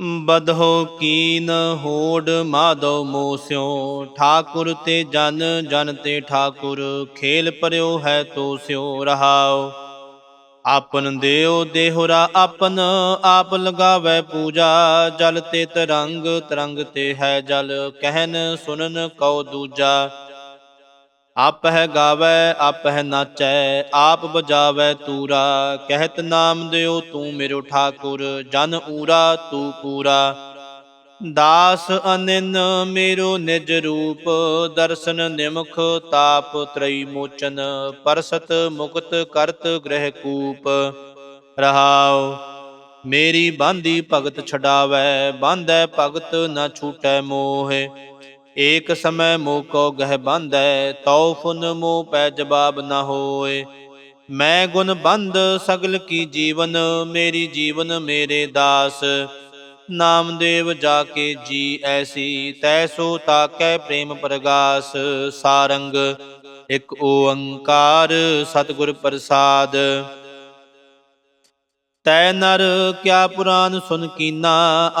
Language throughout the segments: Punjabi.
ਬਦਹੋ ਕੀਨ ਹੋੜ ਮਾਧੋ ਮੋਸਿਓ, ਠਾਕੁਰ ਤੇ ਜਨ ਜਨ ਤੇ ਠਾਕੁਰ, ਖੇਲ ਪਰਿਓ ਹੈ ਤੋ ਸਿਓ ਰਹਾਓ। ਆਪਨ ਦੇਉ ਦੇਹੁਰਾ ਆਪਨ, ਆਪ ਲਗਾਵੇ ਪੂਜਾ, ਜਲ ਤੇ ਤਰੰਗ ਤਰੰਗ ਤੇ ਹੈ ਜਲ, ਕਹਿਨ ਸੁਨਨ ਕਉ ਦੂਜਾ। ਆਪਹਿ ਗਾਵੈ, ਆਪਹਿ ਨਾਚੈ, ਆਪ ਬਜਾਵੈ ਤੂਰਾ। ਕਹਿਤ ਨਾਮ ਦਿਓ ਤੂੰ ਮੇਰੋ ਠਾਕੁਰ, ਜਨ ਊਰਾ ਤੂੰ ਪੂਰਾ। ਦਾਸ ਅਨਿਨ ਮੇਰੋ ਨਿਜ ਰੂਪ, ਦਰਸ਼ਨ ਨਿਮਖ ਤਾਪ ਤ੍ਰਈ ਮੋਚਨ, ਪਰਸਤ ਮੁਕਤ ਕਰਤ ਗ੍ਰਹਿ ਕੂਪ। ਰਹਾਉ, ਮੇਰੀ ਬਾਂਦੀ ਭਗਤ ਛਡਾਵੈ ਬਾਂਧੈ ਭਗਤ ਨਾ ਛੂਟੈ ਮੋਹੇ। ਏਕ ਸਮੈ ਮੋਹ ਕੋ ਗਹਿ ਬਾਂਧੈ, ਤਉ ਫੁਨ ਮੋਹ ਪੈ ਜਵਾਬ ਨਾ ਹੋਏ। ਮੈਂ ਗੁਣ ਬੰਧ ਸਗਲ ਕੀ ਜੀਵਨ, ਮੇਰੀ ਜੀਵਨ ਮੇਰੇ ਦਾਸ। ਨਾਮਦੇਵ ਜਾ ਕੇ ਜੀ ਐਸੀ ਤੈਸੋ ਤਾਕੈ ਪ੍ਰੇਮ ਪ੍ਰਗਾਸ। ਸਾਰੰਗ, ਇਕ ਓੰਕਾਰ ਸਤਿਗੁਰ ਪ੍ਰਸਾਦ। ਤੈ ਨਰ, ਕਿਆ ਪੁਰਾਨ ਸੁਨ ਕੀਨਾ?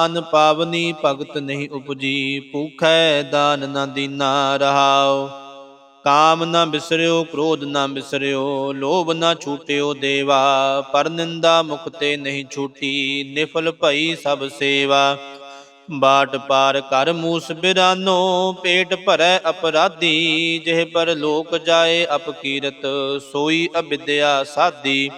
ਅਨ ਪਾਵਨੀ ਭਗਤ ਨਹੀਂ ਉਪਜੀ, ਭੂਖੈ ਦਾਨ ਨਾ ਦੀਨਾ ਰਹਾਓ ਕਾਮ ਨਾ ਬਿਸਰਿਓ, ਕ੍ਰੋਧ ਨਾ ਬਿਸਰਿਓ, ਲੋਭ ਨਾ ਛੂਟਿਓ ਦੇਵਾ। ਪਰ ਨਿੰਦਾ ਮੁਖ ਤੇ ਨਹੀਂ ਛੂਟੀ, ਨਿਫਲ ਭਈ ਸਭ ਸੇਵਾ। ਬਾਟ ਪਾਰ ਕਰ ਮੂਸ ਬਿਰਾਨੋ, ਪੇਟ ਭਰੈ ਅਪਰਾਧੀ। ਜਿਹ ਪਰ ਲੋਕ ਜਾਏ ਅਪਕੀਰਤ ਸੋਈ ਅਵਿਦਿਆ ਸਾਧੀ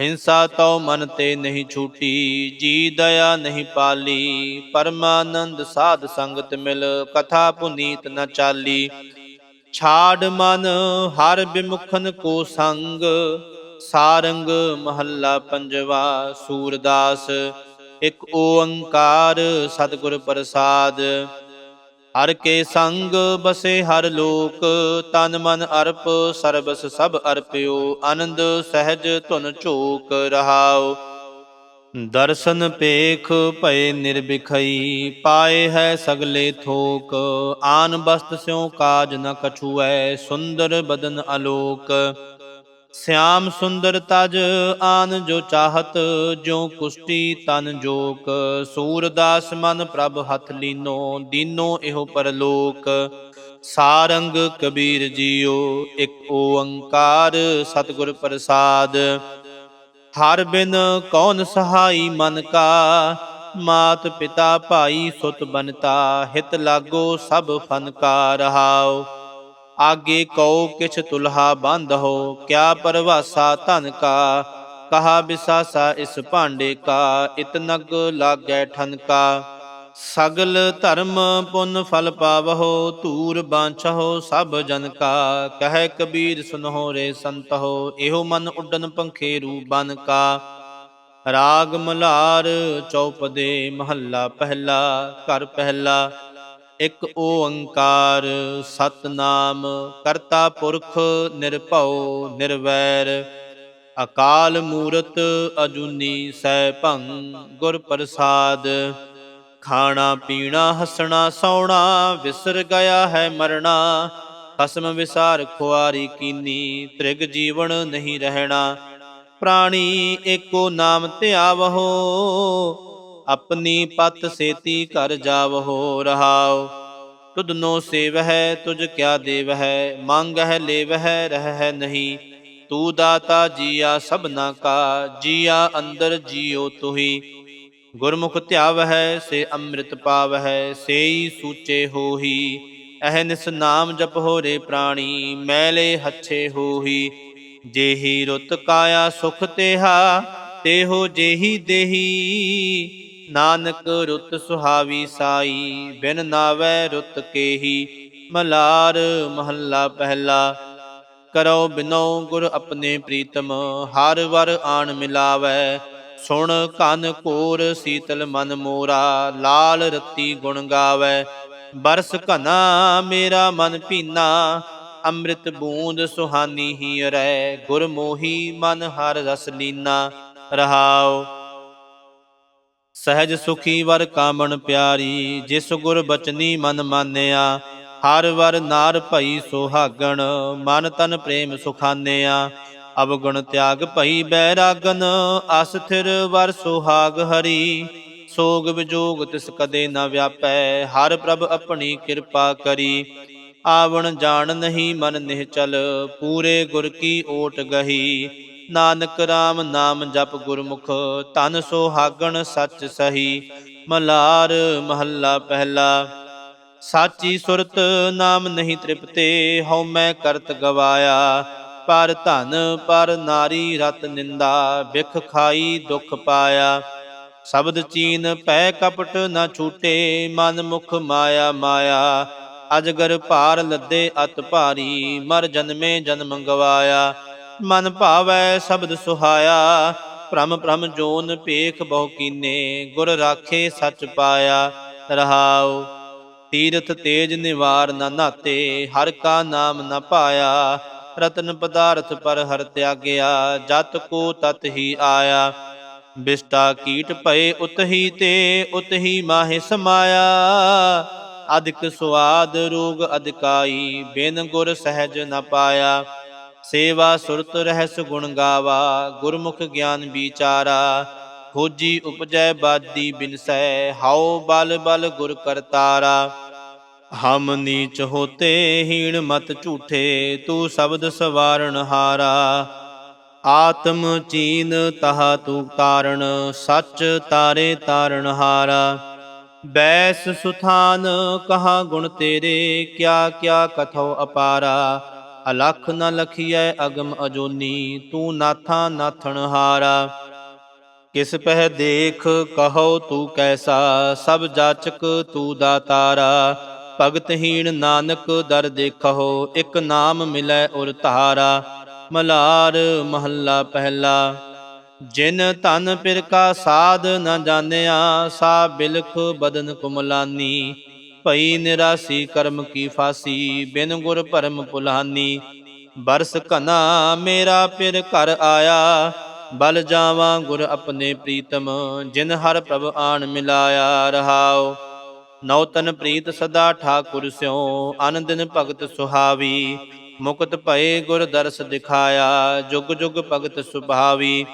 ਹਿੰਸਾ ਤਉ ਮਨ ਤੇ ਨਹੀਂ ਛੂਟੀ, ਜੀ ਦਇਆ ਨਹੀਂ ਪਾਲੀ। ਪਰਮਾਨੰਦ ਸਾਧ ਸੰਗਤ ਮਿਲ, ਕਥਾ ਪੁਨੀਤ ਨ ਚਾਲੀ। ਛਾੜ ਮਨ ਹਰ ਬਿਮੁਖਨ ਕੋ ਸੰਗ, ਸਾਰੰਗ ਮਹੱਲਾ ਪੰਜਵਾ ਸੂਰਦਾਸ। ਇਕ ਓੰਕਾਰ ਸਤਿਗੁਰ ਪ੍ਰਸਾਦ। ਹਰ ਕੇ ਸੰਗ ਬਸੇ ਹਰ ਲੋਕ, ਤਨ ਮਨ ਅਰਪ ਸਰਬਸ ਸਭ ਅਰਪਿਓ, ਆਨੰਦ ਸਹਿਜ ਧੁਨ ਝੋਕ ਰਹਾਉ ਦਰਸ਼ਨ ਪੇਖ ਭਏ ਨਿਰਭਿਖਈ, ਪਾਏ ਹੈ ਸਗਲੇ ਥੋਕ। ਆਨ ਬਸਤ ਸਿਉ ਕਾਜ ਨ ਕਛੂਐ, ਸੁੰਦਰ ਬਦਨ ਅਲੋਕ। ਸਿਆਮ ਸੁੰਦਰ ਤਜ ਆਨ ਜੋ ਚਾਹਤ, ਜੋ ਕੁਸ਼ਟੀ ਤਨ ਜੋਕ। ਸੂਰਦਾਸ ਮਨ ਪ੍ਰਭ ਹੱਥ ਲੀਨੋ, ਦੀਨੋ ਇਹੋ ਪਰਲੋਕ। ਸਾਰੰਗ ਕਬੀਰ ਜੀਓ, ਇਕ ਓੰਕਾਰ ਸਤਿਗੁਰ ਪ੍ਰਸਾਦ। ਹਰ ਬਿਨ ਕੌਣ ਸਹਾਈ ਮਨ ਕਾ, ਮਾਤ ਪਿਤਾ ਭਾਈ ਸੁਤ ਬਨਤਾ, ਹਿਤ ਲਾਗੋ ਸਭ ਫਨਕਾਰ ਹਾਓ ਆਗੇ ਕਉ ਕਿਛ ਤੁਲਹਾ ਬੰਧ ਹੋ, ਕਿਆ ਪਰਵਾਸਾ ਧਨ ਕਾ? ਕਹਾ ਵਿਸਾਸਾ ਇਸ ਭਾਂਡੇ ਕਾ ਇਤਨਗ ਲਾਗੈ ਠਨਕਾ ਸਗਲ ਧਰਮ ਪੁੰਨ ਫਲ ਪਾਵਹੋ, ਧੂਰ ਬਾਂਛਹੋ ਸਭ ਜਨ ਕਾ। ਕਹਿ ਕਬੀਰ ਸੁਨਹੁ ਰੇ ਸੰਤਹੋ, ਇਹੋ ਮਨ ਉੱਡਨ ਪੰਖੇਰੂ ਬਨ ਕਾ। ਰਾਗ ਮਲਾਰ ਚੌਪਦੇ ਮਹੱਲਾ ਪਹਿਲਾ, ਘਰ ਪਹਿਲਾ ਇਕ ਓੰਕਾਰ ਸਤਨਾਮ, ਕਰਤਾ ਪੁਰਖ ਨਿਰਭਉ ਨਿਰਵੈਰ। ਅਕਾਲ ਮੂਰਤ ਅਜੂਨੀ ਸੈ ਭੰ, ਗੁਰ ਪ੍ਰਸਾਦ। ਖਾਣਾ ਪੀਣਾ, ਹੱਸਣਾ ਸੌਣਾ, ਵਿਸਰ ਗਿਆ ਹੈ ਮਰਣਾ। ਖਸਮ ਵਿਸਾਰ ਖੁਆਰੀ ਕੀਨੀ, ਤ੍ਰਿਗ ਜੀਵਨ ਨਹੀਂ ਰਹਿਣਾ। ਪ੍ਰਾਣੀ ਏਕੋ ਨਾਮ ਧਿਆਵਹੋ ਆਪਣੀ ਪਤ ਸੇਤੀ ਘਰ ਜਾਵਹੋ ਰਹਾਉ। ਤੁਧ ਨੋ ਸੇਵਹਿ, ਤੁਝ ਕਿਆ ਦੇਵਹਿ, ਮੰਗਹਿ ਲੇਵਹਿ ਰਹਿ ਨਹੀਂ। ਤੂ ਦਾਤਾ ਜੀਆ ਸਭਨਾ ਕਾ, ਜੀਆ ਅੰਦਰ ਜੀਉ ਤੁਹੀ। ਗੁਰਮੁਖ ਧਿਆਵਹਿ, ਸੇ ਅੰਮ੍ਰਿਤ ਪਾਵਹਿ, ਸੇਈ ਸੂਚੇ ਹੋਹੀ। ਅਹਨਿਸ ਨਾਮ ਜਪੋ ਰੇ ਪ੍ਰਾਣੀ, ਮੈਲੇ ਹੱਛੇ ਹੋਹੀ। ਜੇਹੀ ਰੁਤ ਕਾਇਆ ਸੁਖ ਤੇਹਾ, ਤੇਹੋ ਜੇਹੀ ਦੇਹੀ। ਨਾਨਕ ਰੁਤ ਸੁਹਾਵੀ ਸਾਈ, ਬਿਨ ਨਾਵੈ ਰੁਤ ਕੇਹੀ, ਮਲਾਰ ਮਹੱਲਾ ਪਹਿਲਾ। ਕਰੋ ਬਿਨੋ ਗੁਰ ਆਪਣੇ ਪ੍ਰੀਤਮ, ਹਰ ਵਰ ਆਣ ਮਿਲਾਵੈ। ਸੁਣ ਕਨ ਕੋਰ ਸੀਤਲ ਮਨ ਮੋਰਾ, ਲਾਲ ਰਤੀ ਗੁਣ ਗਾਵੈ। ਬਰਸ ਘਨਾ ਮੇਰਾ ਮਨ ਪੀਨਾ, ਅੰਮ੍ਰਿਤ ਬੂੰਦ ਸੁਹਾਨੀ ਹੀ ਰਹਿ ਗੁਰਮੋਹੀ ਮਨ ਹਰ ਰਸ ਲੀਨਾ। ਰਹਾਉ ਸਹਿਜ ਸੁਖੀ ਵਰ ਕਾਮਣ ਪਿਆਰੀ, ਜਿਸ ਗੁਰ ਬਚਨੀ ਮਨ ਮਾਨਿਆ, ਹਰ ਵਰ ਨਾਰ ਭਈ ਸੁਹਾਗਣ, ਮਨ ਤਨ ਪ੍ਰੇਮ ਸੁਖਾਨਿਆ। ਅਵਗੁਣ ਤਿਆਗ ਭਈ ਬੈਰਾਗਨ ਅਸਥਿਰ ਵਰ ਸੁਹਾਗ ਹਰੀ। ਸੋਗ ਵਿਜੋਗ ਤਿਸ ਕਦੇ ਨਾ ਵਿਆਪੈ, ਹਰ ਪ੍ਰਭ ਆਪਣੀ ਕਿਰਪਾ ਕਰੀ। ਆਵਣ ਜਾਣ ਨਹੀਂ ਮਨ ਨਿਹਚਲ, ਪੂਰੇ ਗੁਰ ਕੀ ਓਟ ਗਹੀ। ਨਾਨਕ RAM ਨਾਮ ਜਪ ਗੁਰਮੁਖ ਤਨ ਸੋਹਾਗਣ ਸੱਚ ਸਹੀ, ਮਲਾਰ ਮਹੱਲਾ ਪਹਿਲਾ। ਸਾਚੀ ਸੁਰਤ ਨਾਮ ਨਹੀਂ ਤ੍ਰਿਪਤੇ, ਹਉ ਮੈਂ ਕਰਤ ਗਵਾਇਆ। ਪਰ ਧਨ, ਪਰ ਨਾਰੀ ਰਤ ਨਿੰਦਾ ਵਿਖ ਖਾਈ ਦੁਖ ਪਾਇਆ। ਸ਼ਬਦ ਚੀਨ ਪੈ ਕਪਟ ਨਾ ਛੂਟੇ, ਮਨ ਮੁਖ ਮਾਇਆ ਮਾਇਆ। ਅਜਗਰ ਭਾਰ ਲੱਦੇ ਅਤ ਭਾਰੀ, ਮਰ ਜਨਮੇ ਜਨਮ ਗਵਾਇਆ। ਮਨ ਭਾਵੈ ਸ਼ਬਦ ਸੁਹਾਇਆ, ਭ੍ਰਮ ਭ੍ਰਮ ਜੋਨ ਪੇਖ ਬਹੁ ਕੀਨੇ, ਗੁਰ ਰਾਖੇ ਸੱਚ ਪਾਇਆ, ਰਹਾਉ। ਤੀਰਥ ਤੇਜ ਨਿਵਾਰ ਨ ਨਾਤੇ, ਹਰ ਕਾ ਨਾਮ ਨਾ ਪਾਇਆ, ਰਤਨ ਪਦਾਰਥ ਪਰ ਹਰ ਤਿਆਗਿਆ, ਜਤ ਕੋ ਤਤ ਹੀ ਆਇਆ। ਬਿਸਟਾ ਕੀਟ ਭਏ ਉਤਹੀ ਤੇ ਉਤਹੀ ਮਾਹਿ ਸਮਾਇਆ। ਅਧਿਕ ਸੁਆਦ ਰੋਗ ਅਧਿਕਾਈ, ਬਿਨ ਗੁਰ ਸਹਿਜ ਨ ਪਾਇਆ। ਸੇਵਾ ਸੁਰਤ ਰਹਿਸ ਗੁਣ ਗਾਵਾ, ਗੁਰਮੁਖ ਗਿਆਨ ਵਿਚਾਰਾ। ਖੋਜੀ ਉਪਜੈ ਬਾਦੀ ਬਿਨਸੈ ਹਾਉ ਬਲ ਬਲ ਗੁਰ ਕਰਤਾਰਾ ਹਮ ਨੀਚ ਹੋਤੇ, ਹੀਣ ਮਤ ਝੂਠੇ, ਤੂੰ ਸ਼ਬਦ ਸਵਾਰਣ ਹਾਰਾ। ਆਤਮ ਚੀਨ ਤਹਾ ਤੂੰ ਤਾਰਣ ਸੱਚ ਤਾਰੇ ਤਾਰਣ ਹਾਰਾ। ਬੈਸ ਸੁਥਾਨ ਕਹਾ ਗੁਣ ਤੇਰੇ, ਕਿਆ ਕਿਆ ਕਥੋ ਅਪਾਰਾ। ਅਲਖ ਨ ਲਖੀਐ ਅਗਮ ਅਜੋਨੀ, ਤੂੰ ਨਾਥਾ ਨਾਥਣ ਹਾਰਾ। ਕਿਸ ਪਹਿ ਦੇਖ ਕਹੋ ਤੂੰ ਕੈਸਾ, ਸਭ ਜਾਚਕ ਤੂੰ ਦਾਤਾਰਾ ਭਗਤਹੀਣ ਨਾਨਕ ਦਰ ਦੇਖੋ ਇੱਕ ਨਾਮ ਮਿਲੈ ਉਰ ਧਾਰਾ। ਮਲਾਰ ਮਹੱਲਾ ਪਹਿਲਾ, ਜਿਨ ਧਨ ਪਿਰ ਕਾ ਸਾਧ ਨ ਜਾਣਿਆ, ਸਾ ਬਿਲਖ ਬਦਨ ਕੁਮਲਾਨੀ। ਭਈ ਨਿਰਾਸੀ ਕਰਮ ਕੀ ਫਾਸੀ, ਬਿਨ ਗੁਰ ਭਰਮ ਪੁਲਾਨੀ। ਬਰਸ ਘਨਾ ਮੇਰਾ ਪਿਰ ਘਰ ਆਇਆ, ਬਲ ਜਾਵਾਂ ਗੁਰ ਆਪਣੇ ਪ੍ਰੀਤਮ, ਜਿਨ ਹਰ ਪ੍ਰਭ ਆਣ ਮਿਲਾਇਆ ਰਹਾਉ। ਨੌਤਨ ਪ੍ਰੀਤ ਸਦਾ ਠਾਕੁਰ ਸਿਉ ਅਨ ਦਿਨ ਭਗਤ ਸੁਹਾਵੀ। ਮੁਕਤ ਭਏ ਗੁਰ ਦਰਸ ਦਿਖਾਇਆ, ਜੁਗ ਜੁਗ ਭਗਤ ਸੁਭਾਵੀ।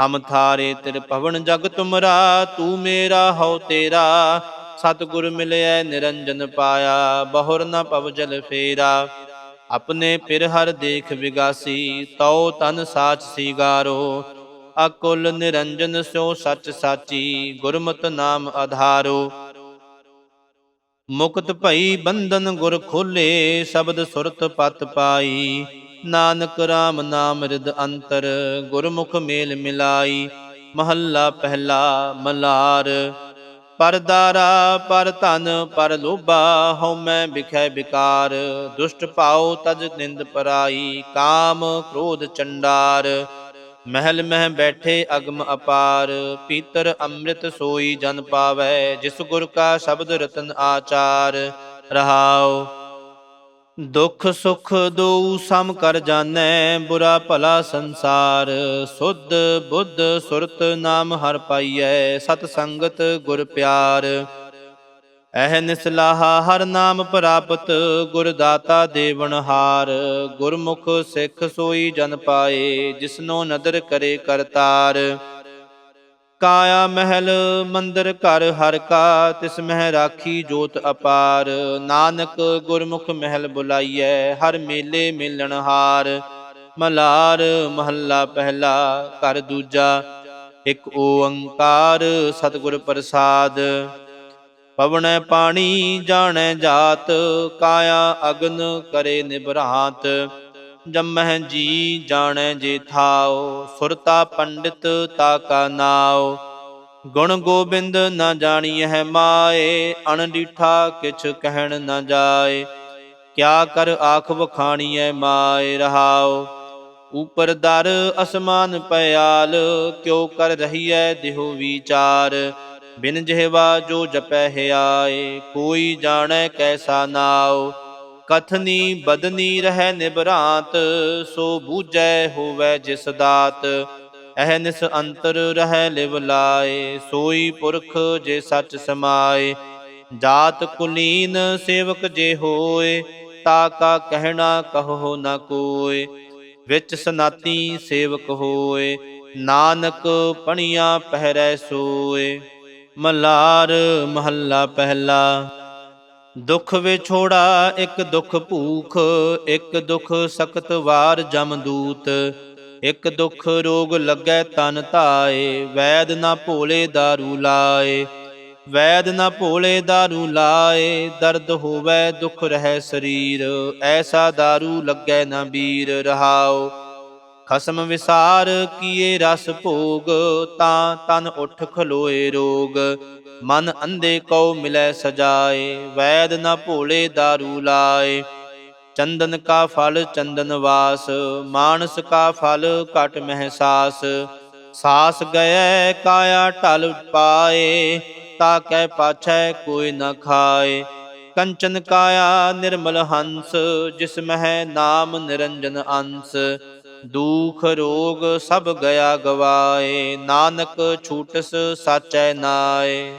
ਹਮ ਥਾਰੇ ਤਿਰ ਭਵਨ ਜਗ ਤੁਮਰਾ, ਤੂੰ ਮੇਰਾ ਹਉ ਤੇਰਾ। ਸਤਿਗੁਰ ਮਿਲਿਆ ਨਿਰੰਜਨ ਪਾਇਆ, ਬਹੁਰ ਨ ਪਵ ਫੇਰਾ। ਆਪਣੇ ਪਿਰ ਹਰ ਦੇਖ ਵਿਗਾਸੀ, ਤਉ ਤਨ ਸਾਚ ਸੀਗਾਰੋ। ਅਕੁਲ ਨਿਰੰਜਨ ਸਿਓ ਸੱਚ ਸਾਚੀ, ਗੁਰਮਤਿ ਨਾਮ ਆਧਾਰੋ। ਮੁਕਤ ਭਈ ਬੰਧਨ ਗੁਰ ਖੋਲੇ, ਸ਼ਬਦ ਸੁਰਤ ਪਤ ਪਾਈ। ਨਾਨਕ RAM ਨਾਮ ਰਿਦ ਅੰਤਰ, ਗੁਰਮੁਖ ਮੇਲ ਮਿਲਾਈ। ਮਹੱਲਾ ਪਹਿਲਾ ਮਲਾਰ। ਪਰ ਦਾਰਾ, ਪਰ ਧਨ, ਪਰ ਲੋਭਾ, ਹਉ ਮੈਂ ਵਿਖੈ ਵਿਕਾਰ। ਦੁਸ਼ਟ ਪਾਉ ਤਜ ਨਿੰਦ ਪਰਾਈ, ਕਾਮ ਕ੍ਰੋਧ ਚੰਡਾਰ। ਮਹਿਲ ਮਹਿ ਬੈਠੇ ਅਗਮ ਅਪਾਰ। ਪੀਤਰ ਅੰਮ੍ਰਿਤ ਸੋਈ ਜਨ ਪਾਵੈ, ਜਿਸ ਗੁਰ ਕਾ ਸ਼ਬਦ ਰਤਨ ਆਚਾਰ। ਰਹਾਓ ਦੁਖ ਸੁਖ ਦੋ ਸਮ ਕਰ ਜਾਣੈ, ਬੁਰਾ ਭਲਾ ਸੰਸਾਰ। ਸੁਧ ਬੁੱਧ ਸੁਰਤ ਨਾਮ ਹਰ ਪਾਈਐ, ਸਤ ਸੰਗਤ ਗੁਰ ਪਿਆਰ। ਐਹ ਨਿਸਲਾਹਾ ਹਰ ਨਾਮ ਪ੍ਰਾਪਤ, ਗੁਰ ਦਾਤਾ ਦੇਵਨ ਗੁਰਮੁਖ ਸਿੱਖ ਸੋਈ ਜਨ ਪਾਏ, ਜਿਸਨੋ ਨਦਰ ਕਰੇ ਕਰਤਾਰ। ਕਾਇਆ ਮਹਿਲ ਮੰਦਰ ਘਰ ਹਰ ਕਾ, ਤਿਸ ਮਹਿ ਰਾਖੀ ਜੋਤ ਅਪਾਰ। ਨਾਨਕ ਗੁਰਮੁਖ ਮਹਿਲ ਬੁਲਾਈਐ, ਹਰ ਮੇਲੇ ਮਿਲਣ ਹਾਰ। ਮਲਾਰ ਮਹੱਲਾ ਪਹਿਲਾ, ਘਰ ਦੂਜਾ, ਇਕ ਓੰਕਾਰ ਸਤਿਗੁਰ ਪ੍ਰਸਾਦ। ਪਵਣੈ ਪਾਣੀ, ਜਾਣੈ ਜਾਤ, ਕਾਇਆ ਅਗਨ ਕਰੇ ਨਿਭਰਾਤ। ਜੰਮਹਿ ਜੀ ਜਾਣੈ ਜੇ ਥਾਓ ਸੁਰਤਾ ਪੰਡਿਤ ਤਾ ਕਾ ਨਾਉ। ਗੁਣ ਗੋਬਿੰਦ ਨਾ ਜਾਣੀ ਹੈ ਮਾਏ, ਅਣਡੀਠਾ ਕਿਛ ਕਹਿਣ ਨ ਜਾਏ। ਕਿਆ ਕਰ ਆਖ ਵਖਾਣੀਐ ਮਾਏ ਰਹਾਓ ਉਪਰ ਦਰ ਅਸਮਾਨ ਪਿਆਲ ਕਿਉ ਕਰ ਰਹੀ ਰਹੀਐ ਦੇਹੋ ਵਿਚਾਰ। ਬਿਨ ਜਿਹਵਾ ਜੋ ਜਪੈ ਹਿਆਏ ਕੋਈ ਜਾਣੈ ਕੈਸਾ ਨਾਉ। ਕਥਨੀ ਬਦਨੀ ਰਹਿ ਨਿਬਰਾਤ, ਸੋ ਬੂਝੈ ਹੋਵੈ ਜਿਸ ਦਾਤ। ਅਹ ਨਿਸ ਅੰਤਰ ਰਹਿ ਲਿਵ ਲਾਏ, ਸੋਈ ਪੁਰਖ ਜੇ ਸੱਚ ਸਮਾਏ। ਜਾਤ ਕੁਲੀਨ ਸੇਵਕ ਜੇ ਹੋਏ, ਤਾ ਕਾ ਕਹਿਣਾ ਕਹੋ ਨਾ ਕੋਏ। ਵਿੱਚ ਸਨਾਤੀ ਸੇਵਕ ਹੋਏ, ਨਾਨਕ ਪਣੀਆਂ ਪਹਿਰੈ ਸੋਏ। ਮਲਾਰ ਮਹੱਲਾ ਪਹਿਲਾ। ਦੁਖ ਵਿਛੋੜਾ ਇੱਕ ਦੁਖ ਭੂਖ ਇੱਕ ਦੁਖ ਸਖਤ ਵਾਰ ਜਮਦੂਤ ਇੱਕ ਦੁਖ ਰੋਗ ਲੱਗੈ ਤਨ ਧਾਏ ਵੈਦ ਨਾ ਭੋਲੇ दारू ਲਾਏ ਵੈਦ ਨਾ ਭੋਲੇ दारू ਲਾਏ ਦਰਦ ਹੋਵੇ ਦੁਖ ਰਹਿ ਸਰੀਰ ਐਸਾ दारू ਲੱਗੈ ਨਾ ਵੀਰ ਰਹਾਓ ਖਸਮ ਵਿਸਾਰ, ਕੀਏ ਰਸ ਭੋਗ, ਤਾਂ ਤਨ ਉਠ ਖਲੋਏ ਰੋਗ। ਮਨ ਅੰਧੇ ਕਉ ਮਿਲੈ ਸਜਾਏ, ਵੈਦ ਨਾ ਭੋਲੇ दारू ਲਾਏ। ਚੰਦਨ ਕਾ ਫਲ, ਚੰਦਨ ਵਾਸ, ਮਾਨਸ ਕਾ ਫਲ, ਘਟ ਮਹਿਸਾਸ। ਸਾਸ ਗਏ ਕਾਇਆ ਢਲ ਪਾਏ, ਤਾ ਕੈ ਪਾਛੈ ਕੋਈ ਨ ਖਾਏ। ਕੰਚਨ ਕਾਇਆ ਨਿਰਮਲ ਹੰਸ, ਜਿਸ ਮਹਿ ਨਾਮ ਨਿਰੰਜਨ ਅੰਸ। ਦੁਖ ਰੋਗ ਸਭ ਗਿਆ ਗਵਾਏ। ਨਾਨਕ ਛੂਟਸ ਸਾਚੈ ਨਾਏ।